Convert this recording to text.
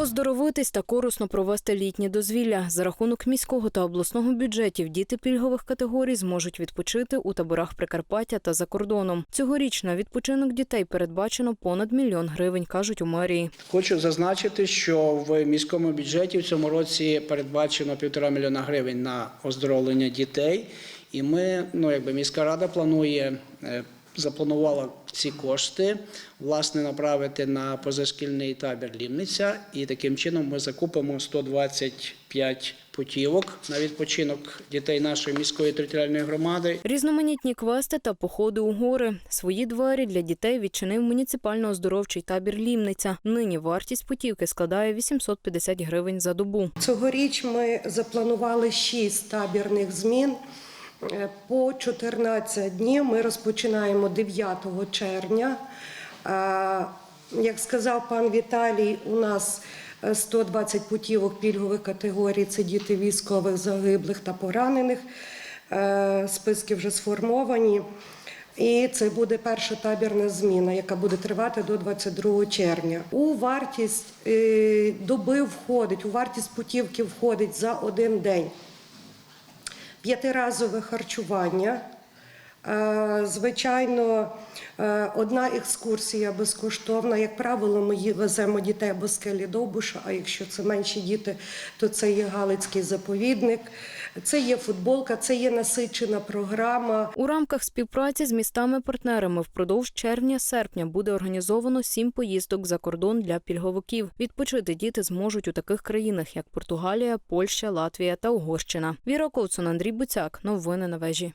Оздоровитись та корисно провести літнє дозвілля. За рахунок міського та обласного бюджетів діти пільгових категорій зможуть відпочити у таборах Прикарпаття та за кордоном. Цьогоріч на відпочинок дітей передбачено понад мільйон гривень, кажуть у мерії. Хочу зазначити, що в міському бюджеті в цьому році передбачено півтора мільйона гривень на оздоровлення дітей. І ми, ну якби міська рада планує, е, запланувала ці кошти власне направити на позашкільний табір Лівниця. І таким чином ми закупимо 125 путівок на відпочинок дітей нашої міської територіальної громади. Різноманітні квести та походи у гори. Свої двері для дітей відчинив муніципально-оздоровчий табір Лімниця. Нині вартість путівки складає 850 гривень за добу. Цьогоріч ми запланували 6 табірних змін. Е, По 14 днів ми розпочинаємо 9 червня. Е, Як сказав пан Віталій, у нас е, 120 путівок пільгових категорій це діти військових загиблих та поранених. Е, Списки вже сформовані. І це буде перша табірна зміна, яка буде тривати до 22 червня. У вартість е, доби входить, у вартість путівки входить за один день п'ятиразове харчування. Е, Звичайно, е, одна екскурсія безкоштовна. Як правило, ми веземо дітей або скелі Довбуша, а якщо це менші діти, то це є Галицький заповідник, це є футболка, це є насичена програма. У рамках співпраці з містами-партнерами впродовж червня-серпня буде організовано сім поїздок за кордон для пільговиків. Відпочити діти зможуть у таких країнах, як Португалія, Польща, Латвія та Угорщина. Віра Ковцун, Андрій Буцяк. Новини на вежі.